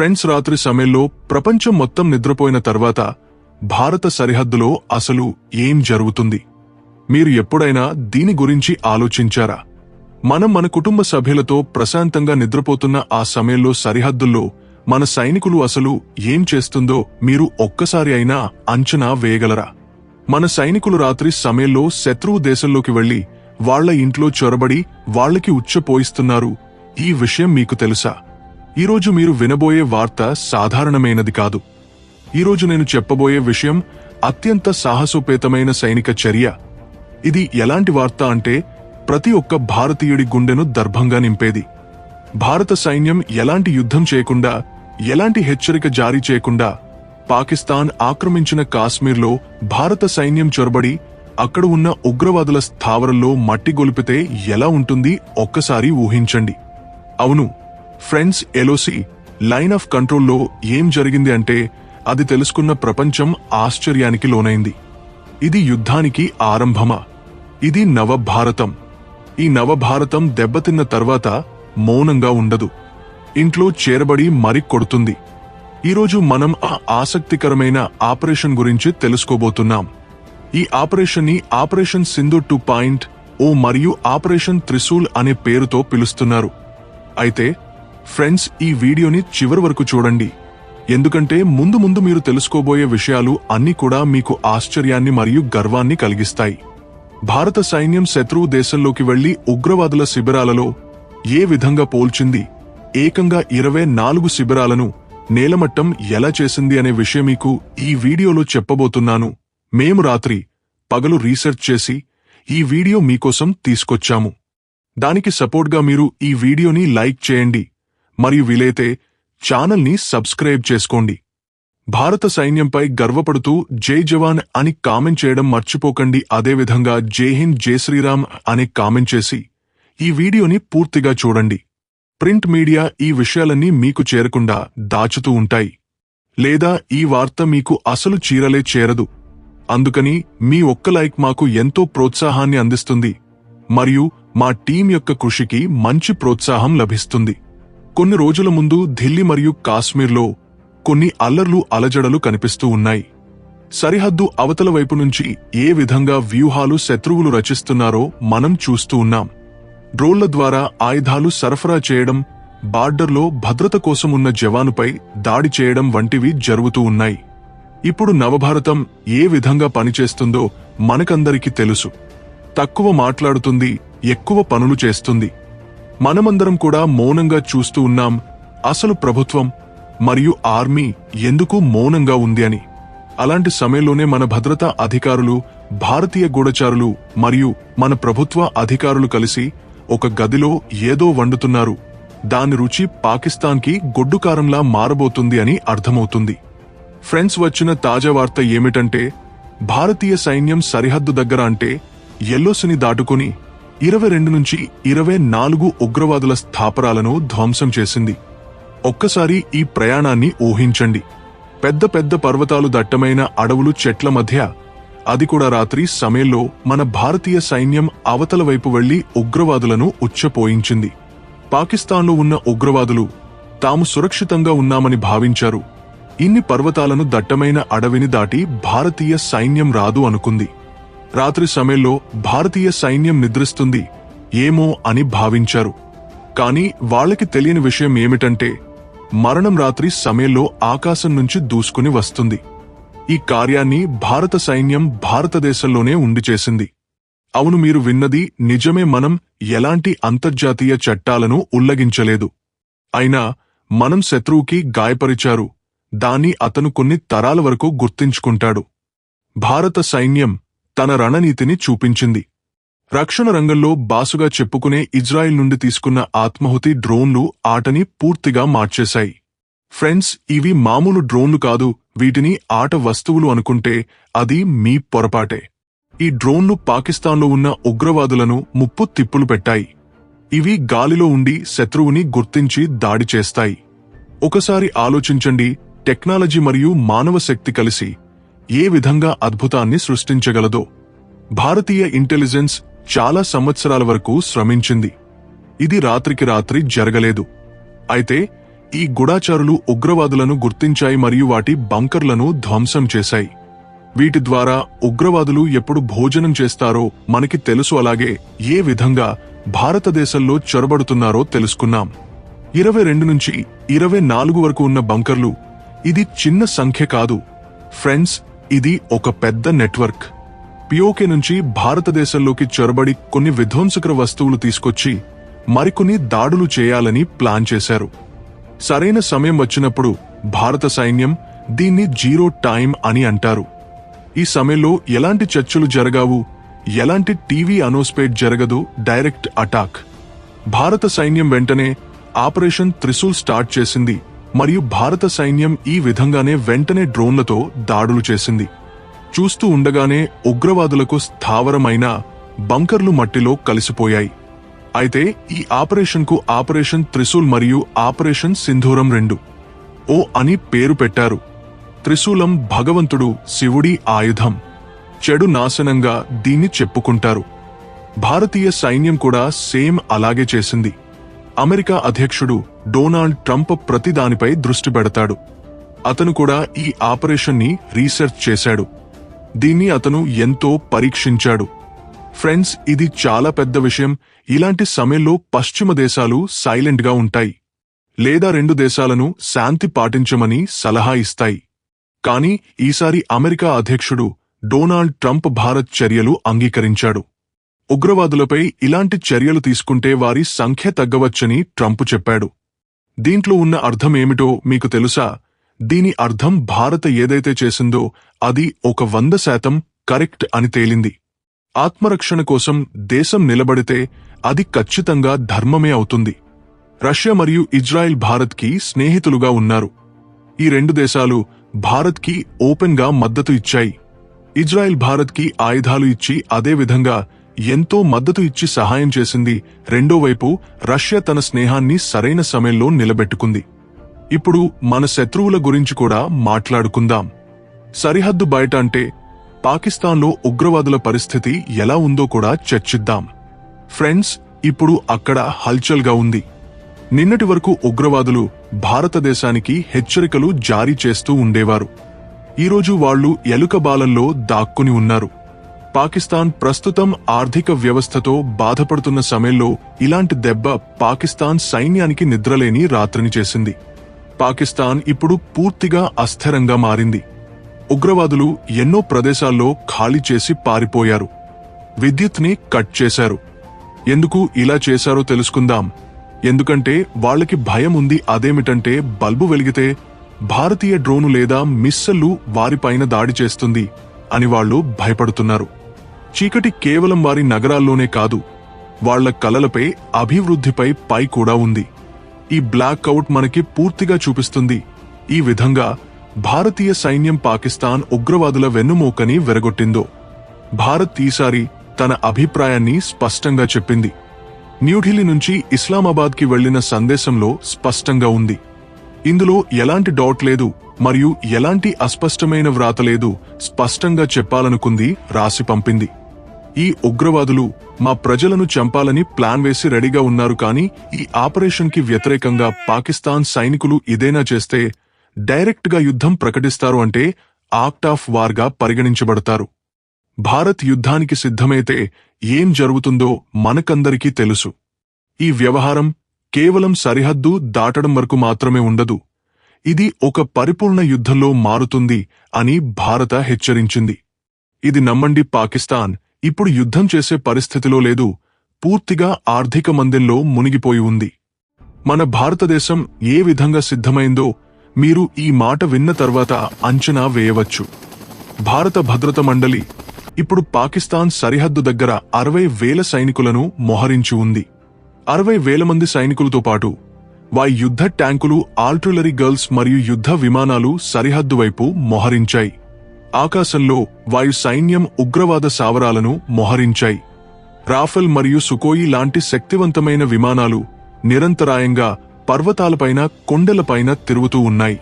Friends రాత్రి సమయంలో ప్రపంచం మొత్తం నిద్రపోయిన తర్వాత భారత సరిహద్దులో అసలు ఏం జరుగుతుంది? మీరు ఎప్పుడైనా దీని గురించి ఆలోచించారా? మనం మన కుటుంబ సభ్యులతో ప్రశాంతంగా నిద్రపోతున్న ఆ సమయంలో సరిహద్దుల్లో మన సైనికులు అసలు ఏం చేస్తుందో మీరు ఒక్కసారి అయినా అంచనా వేయగలరా? మన సైనికులు రాత్రి సమయంలో శత్రువు దేశంలోకి వెళ్ళి వాళ్ళ ఇంట్లో చొరబడి వాళ్ళకి ఉచ్చపోయిస్తున్నారు. ఈ విషయం మీకు తెలుసా? ఈరోజు మీరు వినబోయే వార్త సాధారణమైనది కాదు. ఈరోజు నేను చెప్పబోయే విషయం అత్యంత సాహసోపేతమైన సైనిక చర్య. ఇది ఎలాంటి వార్త అంటే ప్రతి ఒక్క భారతీయుడి గుండెను దర్భంగా నింపేది. భారత సైన్యం ఎలాంటి యుద్ధం చేయకుండా ఎలాంటి హెచ్చరిక జారీ చేయకుండా పాకిస్తాన్ ఆక్రమించిన కాశ్మీర్లో భారత సైన్యం చొరబడి అక్కడ ఉన్న ఉగ్రవాదుల స్థావరంలో మట్టి గొలిపితే ఎలా ఉంటుంది ఒక్కసారి ఊహించండి. అవును ఫ్రెండ్స్ ఎలోసి లైన్ ఆఫ్ కంట్రోల్లో ఏం జరిగింది అంటే అది తెలుసుకున్న ప్రపంచం ఆశ్చర్యానికి లోనైంది. ఇది యుద్ధానికి ఆరంభమా? ఇది నవభారతం. ఈ నవభారతం దెబ్బతిన్న తర్వాత మౌనంగా ఉండదు. ఇంట్లో చేరబడి మరి కొడుతుంది. ఈరోజు మనం ఆ ఆసక్తికరమైన ఆపరేషన్ గురించి తెలుసుకోబోతున్నాం. ఈ ఆపరేషన్ని operation Sindhu two point O మరియు ఆపరేషన్ త్రిశూల్ అనే పేరుతో పిలుస్తున్నారు. అయితే ఫ్రెండ్స్ ఈ వీడియోని చివరి వరకు చూడండి. ఎందుకంటే ముందు ముందు మీరు తెలుసుకోబోయే విషయాలు అన్ని కూడా మీకు ఆశ్చర్యాన్ని మరియు గర్వాన్ని కలిగిస్తాయి. భారత సైన్యం శత్రువు దేశంలోకి వెళ్ళి ఉగ్రవాదుల శిబిరాలలో ఏ విధంగా పోల్చింది? ఏకంగా ఇరవై నాలుగు శిబిరాలను నేలమట్టం ఎలా చేసింది అనే విషయం మీకు ఈ వీడియోలో చెప్పబోతున్నాను. మేము రాత్రి పగలు రీసెర్చ్ చేసి ఈ వీడియో మీకోసం తీసుకొచ్చాము. దానికి సపోర్ట్గా మీరు ఈ వీడియోని లైక్ చేయండి. మరియు వీలైతే ఛానల్ని సబ్స్క్రైబ్ చేసుకోండి. భారత సైన్యంపై గర్వపడుతూ జై జవాన్ అని కామెంట్ చేయడం మర్చిపోకండి. అదేవిధంగా జై హింద్ జై శ్రీరామ్ అని కామెంట్ చేసి ఈ వీడియోని పూర్తిగా చూడండి. ప్రింట్ మీడియా ఈ విషయాలన్నీ మీకు చేరకుండా దాచుతూ ఉంటాయి. లేదా ఈ వార్త మీకు అసలు చీరలే చేరదు. అందుకని మీ ఒక్క లైక్ మాకు ఎంతో ప్రోత్సాహాన్ని అందిస్తుంది. మరియు మా టీం యొక్క కృషికి మంచి ప్రోత్సాహం లభిస్తుంది. కొన్ని రోజుల ముందు ఢిల్లీ మరియు కాశ్మీర్లో కొన్ని అల్లర్లు అలజడలు కనిపిస్తూ ఉన్నాయి. సరిహద్దు అవతల వైపు నుంచి ఏ విధంగా వ్యూహాలు శత్రువులు రచిస్తున్నారో మనం చూస్తూ ఉన్నాం. డ్రోన్ల ద్వారా ఆయుధాలు సరఫరా చేయడం బార్డర్లో భద్రత కోసం ఉన్న జవానుపై దాడి చేయడం వంటివి జరుగుతూ ఉన్నాయి. ఇప్పుడు నవభారతం ఏ విధంగా పనిచేస్తుందో మనకందరికీ తెలుసు. తక్కువ మాట్లాడుతుంది ఎక్కువ పనులు చేస్తుంది. మనమందరం కూడా మౌనంగా చూస్తూ ఉన్నాం. అసలు ప్రభుత్వం మరియు ఆర్మీ ఎందుకు మౌనంగా ఉంది అని. అలాంటి సమయంలోనే మన భద్రతా అధికారులు భారతీయ గూఢచారులు మరియు మన ప్రభుత్వ అధికారులు కలిసి ఒక గదిలో ఏదో వండుతున్నారు. దాని రుచి పాకిస్తాన్కి గొడ్డుకారంలా మారబోతుంది అని అర్థమవుతుంది. ఫ్రెండ్స్ వచ్చిన తాజా వార్త ఏమిటంటే భారతీయ సైన్యం సరిహద్దు దగ్గర అంటే ఎల్లోసిని దాటుకుని ఇరవై రెండు నుంచి ఇరవై నాలుగు ఉగ్రవాదుల స్థాపరాలను ధ్వంసం చేసింది. ఒక్కసారి ఈ ప్రయాణాన్ని ఊహించండి. పెద్ద పెద్ద పర్వతాలు దట్టమైన అడవులు చెట్ల మధ్య. అది కూడా రాత్రి సమయంలో మన భారతీయ సైన్యం అవతల వైపు వెళ్ళి ఉగ్రవాదులను ఉచ్చపోయించింది. పాకిస్తాన్లో ఉన్న ఉగ్రవాదులు తాము సురక్షితంగా ఉన్నామని భావించారు. ఇన్ని పర్వతాలను దట్టమైన అడవిని దాటి భారతీయ సైన్యం రాదు అనుకుంది. రాత్రి సమయంలో భారతీయ సైన్యం నిద్రిస్తుంది ఏమో అని భావించారు. కాని వాళ్ళకి తెలియని విషయం ఏమిటంటే మరణం రాత్రి సమయంలో ఆకాశం నుంచి దూసుకుని వస్తుంది. ఈ కార్యాన్ని భారత సైన్యం భారతదేశంలోనే ఉండి చేసింది. అవును మీరు విన్నది నిజమే మనం ఎలాంటి అంతర్జాతీయ చట్టాలను ఉల్లగించలేదు అయినా మనం శత్రువుకి గాయపరిచారు. దాన్ని అతను కొన్ని తరాల వరకు గుర్తించుకుంటాడు. భారత సైన్యం తన రణనీతిని చూపించింది. రక్షణ రంగంలో బాసుగా చెప్పుకునే ఇజ్రాయిల్ నుండి తీసుకున్న ఆత్మహుతి డ్రోన్లు ఆటని పూర్తిగా మార్చేశాయి. ఫ్రెండ్స్ ఇవి మామూలు డ్రోన్లు కాదు వీటిని ఆట వస్తువులు అనుకుంటే అది మీ పొరపాటే. ఈ డ్రోన్లు పాకిస్తాన్లో ఉన్న ఉగ్రవాదులను ముప్పు తిప్పులు పెట్టాయి. ఇవి గాలిలో ఉండి శత్రువుని గుర్తించి దాడి చేస్తాయి. ఒకసారి ఆలోచించండి టెక్నాలజీ మరియు మానవ శక్తి కలిసి ఏ విధంగా అద్భుతాన్ని సృష్టించగలదో భారతీయ ఇంటెలిజెన్స్ చాలా సంవత్సరాల వరకు శ్రమించింది. ఇది రాత్రికి రాత్రి జరగలేదు. అయితే ఈ గుడాచారులు ఉగ్రవాదులను గుర్తించాయి మరియు వాటి బంకర్లను ధ్వంసం చేశాయి. వీటి ద్వారా ఉగ్రవాదులు ఎప్పుడు భోజనం చేస్తారో మనకి తెలుసు అలాగే ఏ విధంగా భారతదేశంలో చొరబడుతున్నారో తెలుసుకున్నాం. ఇరవై రెండు నుంచి ఇరవై నాలుగు వరకు ఉన్న బంకర్లు ఇది చిన్న సంఖ్య కాదు. ఫ్రెండ్స్ ఇది ఒక పెద్ద నెట్వర్క్. పిఓకే నుంచి భారతదేశంలోకి చొరబడి కొన్ని విధ్వంసకర వస్తువులు తీసుకొచ్చి మరికొన్ని దాడులు చేయాలని ప్లాన్ చేశారు. సరైన సమయం వచ్చినప్పుడు భారత సైన్యం దీన్ని జీరో టైం అని అంటారు. ఈ సమయంలో ఎలాంటి చర్చలు జరగావు? ఎలాంటి టీవీ అనౌన్స్పేట్ జరగదు? Direct attack. భారత సైన్యం వెంటనే ఆపరేషన్ త్రిశూల్ స్టార్ట్ చేసింది. మరియు భారత సైన్యం ఈ విధంగానే వెంటనే డ్రోన్లతో దాడులు చేసింది. చూస్తూ ఉండగానే ఉగ్రవాదులకు స్థావరమైన బంకర్లు మట్టిలో కలిసిపోయాయి. అయితే ఈ ఆపరేషన్కు ఆపరేషన్ త్రిశూల్ మరియు ఆపరేషన్ సింధూరం రెండు. ఓ అని పేరు పెట్టారు. త్రిశూలం భగవంతుడు శివుడి ఆయుధం. చెడు నాశనంగా దీన్ని చెప్పుకుంటారు. భారతీయ సైన్యం కూడా సేమ్ అలాగే చేసింది. అమెరికా అధ్యక్షుడు డొనాల్డ్ ట్రంప్ ప్రతిదానిపై దృష్టి పెడతాడు. అతను కూడా ఈ ఆపరేషన్ని రీసెర్చ్ చేశాడు. దీన్ని అతను ఎంతో పరీక్షించాడు. ఫ్రెండ్స్ ఇది చాలా పెద్ద విషయం. ఇలాంటి సమయంలో పశ్చిమ దేశాలు సైలెంట్గా ఉంటాయి. లేదా రెండు దేశాలను శాంతి పాటించమని సలహా ఇస్తాయి. కానీ ఈసారి అమెరికా అధ్యక్షుడు డొనాల్డ్ ట్రంప్ భారత్ చర్యలు అంగీకరించాడు. ఉగ్రవాదులపై ఇలాంటి చర్యలు తీసుకుంటే వారి సంఖ్య తగ్గవచ్చని ట్రంప్ చెప్పాడు. దీంట్లో ఉన్న అర్థమేమిటో మీకు తెలుసా? దీని అర్థం భారత ఏదైతే చేసిందో అది ఒక వంద శాతం కరెక్ట్ అని తేలింది. ఆత్మరక్షణ కోసం దేశం నిలబడితే అది ఖచ్చితంగా ధర్మమే అవుతుంది. రష్యా మరియు ఇజ్రాయెల్ భారత్కి స్నేహితులుగా ఉన్నారు. ఈ రెండు దేశాలు భారత్కి ఓపెన్గా మద్దతు ఇచ్చాయి. ఇజ్రాయెల్ భారత్కి ఆయుధాలు ఇచ్చి అదే విధంగా ఎంతో మద్దతు ఇచ్చి సహాయం చేసింది రెండోవైపు రష్యా తన స్నేహాన్ని సరైన సమయంలో నిలబెట్టుకుంది. ఇప్పుడు మన శత్రువుల గురించి కూడా మాట్లాడుకుందాం. సరిహద్దు బయట అంటే పాకిస్తాన్లో ఉగ్రవాదుల పరిస్థితి ఎలా ఉందో కూడా చర్చిద్దాం. ఫ్రెండ్స్ ఇప్పుడు అక్కడ హల్చల్గా ఉంది. నిన్నటి వరకు ఉగ్రవాదులు భారతదేశానికి హెచ్చరికలు జారీ చేస్తూ ఉండేవారు. ఈరోజు వాళ్ళు ఎలుకబాలల్లో దాక్కుని ఉన్నారు. పాకిస్తాన్ ప్రస్తుతం ఆర్థిక వ్యవస్థతో బాధపడుతున్న సమయంలో ఇలాంటి దెబ్బ పాకిస్తాన్ సైన్యానికి నిద్రలేని రాత్రిని చేసింది. పాకిస్తాన్ ఇప్పుడు పూర్తిగా అస్థిరంగా మారింది. ఉగ్రవాదులు ఎన్నో ప్రదేశాల్లో ఖాళీ చేసి పారిపోయారు. విద్యుత్ని కట్ చేశారు. ఎందుకు ఇలా చేశారో తెలుసుకుందాం. ఎందుకంటే వాళ్ళకి భయం ఉంది అదేమిటంటే బల్బు వెలిగితే భారతీయ డ్రోను లేదా మిస్సల్లు వారిపైన దాడి చేస్తుంది అని వాళ్ళు భయపడుతున్నారు. చీకటి కేవలం వారి నగరాల్లోనే కాదు వాళ్ళ కలలపై అభివృద్ధిపై పై కూడా ఉంది. ఈ బ్లాక్ అవుట్ మనకి పూర్తిగా చూపిస్తుంది. ఈ విధంగా భారతీయ సైన్యం పాకిస్తాన్ ఉగ్రవాదుల వెన్నుమూకని వెరగొట్టిందో. భారత్ ఈసారి తన అభిప్రాయాన్ని స్పష్టంగా చెప్పింది. న్యూఢిల్లీ నుంచి ఇస్లామాబాద్కి వెళ్ళిన సందేశంలో స్పష్టంగా ఉంది. ఇందులో ఎలాంటి డౌట్ లేదు మరియు ఎలాంటి అస్పష్టమైన వ్రాత లేదు స్పష్టంగా చెప్పాలనుకుంది రాసి పంపింది. ఈ ఉగ్రవాదులు మా ప్రజలను చంపాలని ప్లాన్ వేసి రెడీగా ఉన్నారు కానీ ఈ ఆపరేషన్కి వ్యతిరేకంగా పాకిస్తాన్ సైనికులు ఇదేనా చేస్తే డైరెక్ట్గా యుద్ధం ప్రకటిస్తారు అంటే ఆక్ట్ ఆఫ్ వార్గా పరిగణించబడతారు. భారత్ యుద్ధానికి సిద్ధమైతే ఏం జరుగుతుందో మనకందరికీ తెలుసు. ఈ వ్యవహారం కేవలం సరిహద్దు దాటడం వరకు మాత్రమే ఉండదు. ఇది ఒక పరిపూర్ణ యుద్ధంలో మారుతుంది అని భారత హెచ్చరించింది. ఇది నమ్మండి పాకిస్తాన్ ఇప్పుడు యుద్ధం చేసే పరిస్థితిలో లేదు పూర్తిగా ఆర్థిక మందెంలో మునిగిపోయి ఉంది. మన భారతదేశం ఏ విధంగా సిద్ధమైందో మీరు ఈ మాట విన్న తర్వాత అంచనా వేయవచ్చు. భారత భద్రత మండలి ఇప్పుడు పాకిస్తాన్ సరిహద్దు దగ్గర అరవై వేల సైనికులను మొహరించి ఉంది. అరవై వేల మంది సైనికులతో పాటు వారి యుద్ధ ట్యాంకులు ఆల్ట్రిలరీ గర్ల్స్ మరియు యుద్ధ విమానాలు సరిహద్దు వైపు మొహరించాయి. ఆకాశంలో వాయు సైన్యం ఉగ్రవాద సావరాలను మోహరించాయి. రాఫెల్ మరియు సుకోయి లాంటి శక్తివంతమైన విమానాలు నిరంతరాయంగా పర్వతాలపైన కొండలపైన తిరుగుతూ ఉన్నాయి.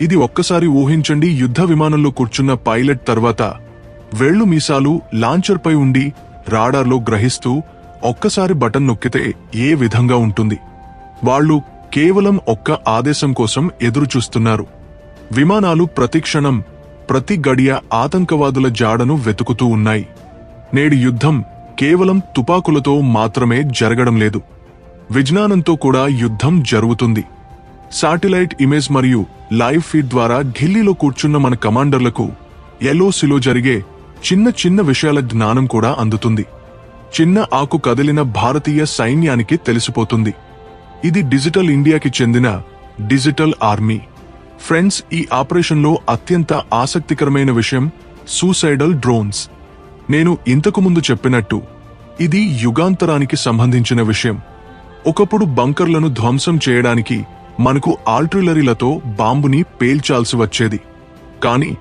ఇది ఒక్కసారి ఊహించండి యుద్ధ విమానంలో కూర్చున్న పైలట్ తర్వాత వేళ్ళు మీసాలు లాంచర్పై ఉండి రాడార్లో గ్రహిస్తూ ఒక్కసారి బటన్ నొక్కితే ఏ విధంగా ఉంటుంది? వాళ్ళు కేవలం ఒక్క ఆదేశం కోసం ఎదురుచూస్తున్నారు. విమానాలు ప్రతిక్షణం ప్రతి గడియ ఆతంకవాదుల జాడను వెతుకుతూ ఉన్నాయి. నేడు యుద్ధం కేవలం తుపాకులతో మాత్రమే జరగడం లేదు. విజ్ఞానంతో కూడా యుద్ధం జరుగుతుంది. శాటిలైట్ ఇమేజ్ మరియు లైవ్ ఫీడ్ ద్వారా ఢిల్లీలో కూర్చున్న మన కమాండర్లకు ఎల్ఓసిలో జరిగే చిన్న చిన్న విషయాల జ్ఞానం కూడా అందుతుంది. చిన్న ఆకు కదిలిన భారతీయ సైన్యానికి తెలిసిపోతుంది. ఇది డిజిటల్ ఇండియాకి చెందిన డిజిటల్ ఆర్మీ. ఫ్రెండ్స్ ఈ ఆపరేషన్లో అత్యంత ఆసక్తికరమైన విషయం సూసైడల్ డ్రోన్స్ నేను ఇంతకు ముందు చెప్పినట్టు ఇది యుగాంతరానికి సంబంధించిన విషయం. ఒకప్పుడు బంకర్లను ధ్వంసం చేయడానికి మనకు ఆల్ట్రిలరీలతో బాంబుని పేల్చాల్సి వచ్చేది. కానీ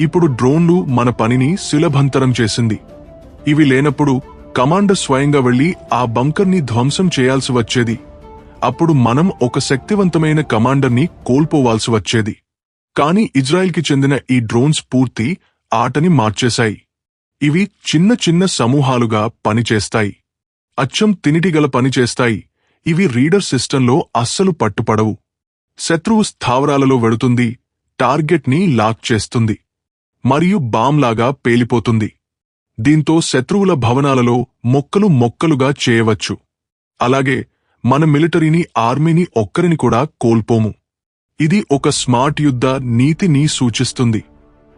ఇప్పుడు డ్రోన్లు మన పనిని సులభంతరం చేసింది. ఇవి లేనప్పుడు కమాండర్ స్వయంగా వెళ్ళి ఆ బంకర్ని ధ్వంసం చేయాల్సి వచ్చేది. అప్పుడు మనం ఒక శక్తివంతమైన కమాండర్ని కోల్పోవాల్సి వచ్చేది. కానీ ఇజ్రాయెల్కి చెందిన ఈ డ్రోన్స్ పూర్తి ఆటని మార్చేశాయి. ఇవి చిన్న చిన్న సమూహాలుగా పనిచేస్తాయి. అచ్చం తినిటిగల పనిచేస్తాయి ఇవి రీడర్ సిస్టంలో అస్సలు పట్టుపడవు. శత్రువు స్థావరాలలో వెడుతుంది టార్గెట్ని లాక్ చేస్తుంది మరియు బామ్లాగా పేలిపోతుంది. దీంతో శత్రువుల భవనాలలో మొక్కలు మొక్కలుగా చేయవచ్చు. అలాగే మన మిలిటరీని ఆర్మీని ఒక్కరిని కూడా కోల్పోము. ఇది ఒక స్మార్ట్ యుద్ధ నీతిని సూచిస్తుంది.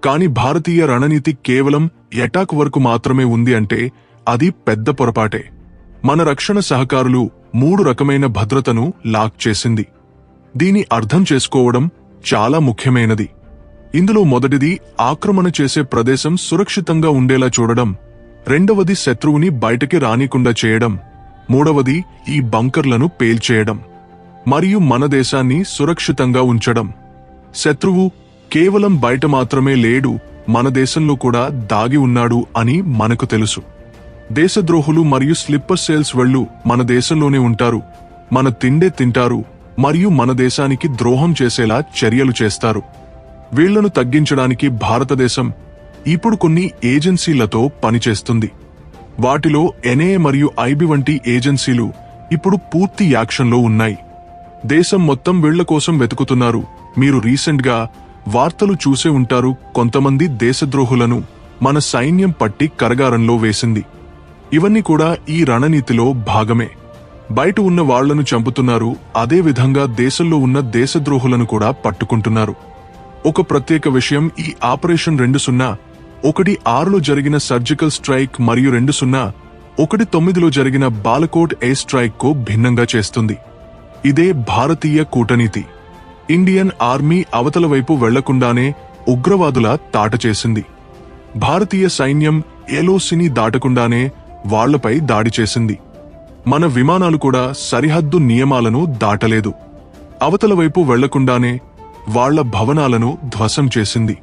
కాని భారతీయ రణనీతి కేవలం ఎటాక్ వరకు మాత్రమే ఉంది అంటే అది పెద్ద పొరపాటే. మన రక్షణ సహకారులు మూడు రకమైన భద్రతను లాక్ చేసింది. దీని అర్థం చేసుకోవడం చాలా ముఖ్యమైనది. ఇందులో మొదటిది ఆక్రమణ చేసే ప్రదేశం సురక్షితంగా ఉండేలా చూడడం. రెండవది శత్రువుని బయటకి రానికుండా చేయడం. మూడవది ఈ బంకర్లను పేల్చేయడం మరియు మన దేశాన్ని సురక్షితంగా ఉంచడం. శత్రువు కేవలం బయట మాత్రమే లేడు మన దేశంలో కూడా దాగి ఉన్నాడు అని మనకు తెలుసు. దేశద్రోహులు మరియు స్లిప్పర్ సేల్స్ వెళ్ళు మన దేశంలోనే ఉంటారు. మన తిండే తింటారు మరియు మన దేశానికి ద్రోహం చేసేలా చర్యలు చేస్తారు. వీళ్ళను తగ్గించడానికి భారతదేశం ఇప్పుడు కొన్ని ఏజెన్సీలతో పనిచేస్తుంది. వాటిలో ఎన్ఏ మరియు ఐబి వంటి ఏజెన్సీలు ఇప్పుడు పూర్తి యాక్షన్లో ఉన్నాయి. దేశం మొత్తం వీళ్ళ కోసం వెతుకుతున్నారు. మీరు రీసెంట్గా వార్తలు చూసే ఉంటారు కొంతమంది దేశద్రోహులను మన సైన్యం పట్టి కరగారంలో వేసింది. ఇవన్నీ కూడా ఈ రణనీతిలో భాగమే. బయట ఉన్న వాళ్ళను చంపుతున్నారు అదే విధంగా దేశంలో ఉన్న దేశద్రోహులను కూడా పట్టుకుంటున్నారు. ఒక ప్రత్యేక విషయం ఈ ఆపరేషన్ రెండు సున్నా ఒకటి ఆరులో జరిగిన సర్జికల్ స్ట్రైక్ మరియు రెండు సున్నా ఒకటి తొమ్మిదిలో జరిగిన బాలకోట్ ఎయిర్ స్ట్రైక్కు భిన్నంగా చేస్తుంది. ఇదే భారతీయ కూటనీతి. ఇండియన్ ఆర్మీ అవతల వైపు వెళ్ళకుండానే ఉగ్రవాదుల తాట చేసింది. భారతీయ సైన్యం ఎలోసిని దాటకుండానే వాళ్ళపై దాడి చేసింది. మన విమానాలు కూడా సరిహద్దు నియమాలను దాటలేదు. అవతల వైపు వెళ్ళకుండానే వాళ్ళ భవనాలను ధ్వసం చేసింది.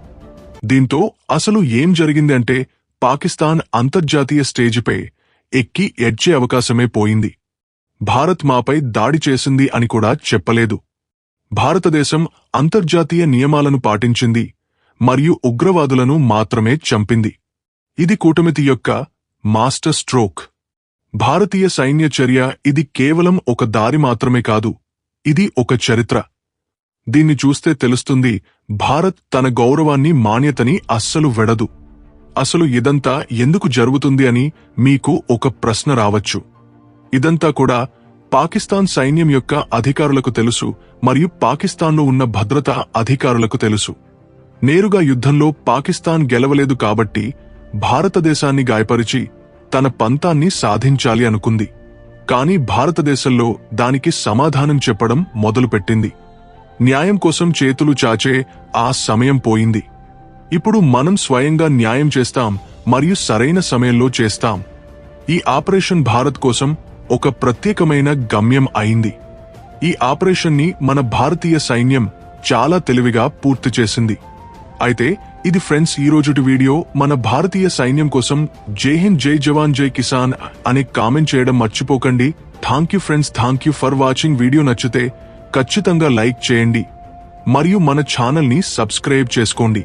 దీంతో అసలు ఏం జరిగింది అంటే పాకిస్తాన్ అంతర్జాతీయ స్టేజిపై ఎక్కి ఎడ్చే అవకాశమే పోయింది. భారత్ మాపై దాడి చేసింది అని కూడా చెప్పలేదు. భారతదేశం అంతర్జాతీయ నియమాలను పాటించింది మరియు ఉగ్రవాదులను మాత్రమే చంపింది. ఇది కూటమితి యొక్క మాస్టర్ స్ట్రోక్. భారతీయ సైన్య చర్య ఇది కేవలం ఒక దారి మాత్రమే కాదు ఇది ఒక చరిత్ర. దీన్ని చూస్తే తెలుస్తుంది భారత్ తన గౌరవాన్ని మాన్యతని అస్సలు వెడదు. అసలు ఇదంతా ఎందుకు జరుగుతుంది అని మీకు ఒక ప్రశ్న రావచ్చు. ఇదంతా కూడా పాకిస్తాన్ సైన్యం యొక్క అధికారులకు తెలుసు మరియు పాకిస్తాన్లో ఉన్న భద్రతా అధికారులకు తెలుసు. నేరుగా యుద్ధంలో పాకిస్తాన్ గెలవలేదు కాబట్టి భారతదేశాన్ని గాయపరిచి తన పంతాన్ని సాధించాలి అనుకుంది. కాని భారతదేశంలో దానికి సమాధానం చెప్పడం మొదలుపెట్టింది. న్యాయం కోసం చేతులు చాచే ఆ సమయం పోయింది. ఇప్పుడు మనం స్వయంగా న్యాయం చేస్తాం మరియు సరైన సమయంలో చేస్తాం. ఈ ఆపరేషన్ భారత్ కోసం ఒక ప్రత్యేకమైన గమ్యం అయింది. ఈ ఆపరేషన్ని మన భారతీయ సైన్యం చాలా తెలివిగా పూర్తి చేసింది. అయితే ఇది ఫ్రెండ్స్ ఈ రోజుటి వీడియో మన భారతీయ సైన్యం కోసం జై హింద్ జై జవాన్ జై కిసాన్ అనే కామెంట్ చేయడం మర్చిపోకండి. Thank you friends thank you for watching. Video నచ్చితే ఖచ్చితంగా లైక్ చేయండి మరియు మన ఛానల్ని సబ్స్క్రైబ్ చేసుకోండి.